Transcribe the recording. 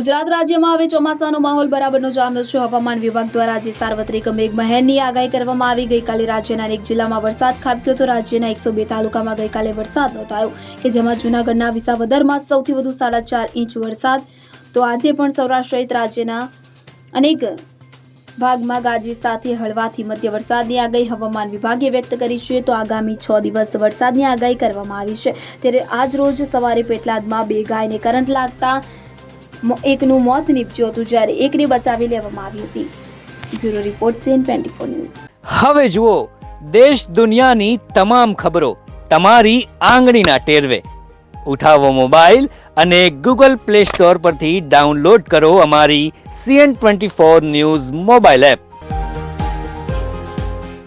ગુજરાત રાજ્યમાં હવે ચોમાસાનો માહોલ બરાબરનો જામ્યો છે. હવામાન વિભાગ દ્વારા આજે સાર્વત્રિક મેઘમહેરની આગાહી કરવામાં આવી. ગઈકાલે રાજ્યના અનેક જિલ્લામાં વરસાદ ખાબક્યો તો રાજ્યના એકસો બે તાલુકામાં ગઈકાલે વરસાદ નોંધાયો કે જેમાં જૂનાગઢના વિસાવદરમાં સૌથી વધુ સાડા ચાર ઇંચ વરસાદ. તો આજે પણ સૌરાષ્ટ્ર સહિત રાજ્યના અનેક ભાગમાં ગાજવીજ સાથે હળવાથી મધ્ય વરસાદની આગાહી હવામાન વિભાગે વ્યક્ત કરી છે. તો આગામી છ દિવસ વરસાદની આગાહી કરવામાં આવી છે. ત્યારે આજ રોજ સવારે પેટલાદમાં બે ગાયને કરંટ લાગતા એકનું મોત નીપજ્યું હતું જ્યારે એકને બચાવી લેવામાં આવી હતી. Bureau report CN twenty news. હવે જુઓ, દેશ દુનિયાની તમામ ખબરો તમારી આંગળીના ટેરવે. ઉઠાવો મોબાઈલ અને ગૂગલ પ્લે સ્ટોર પરથી ડાઉનલોડ કરો અમારી CN twenty four news mobile app.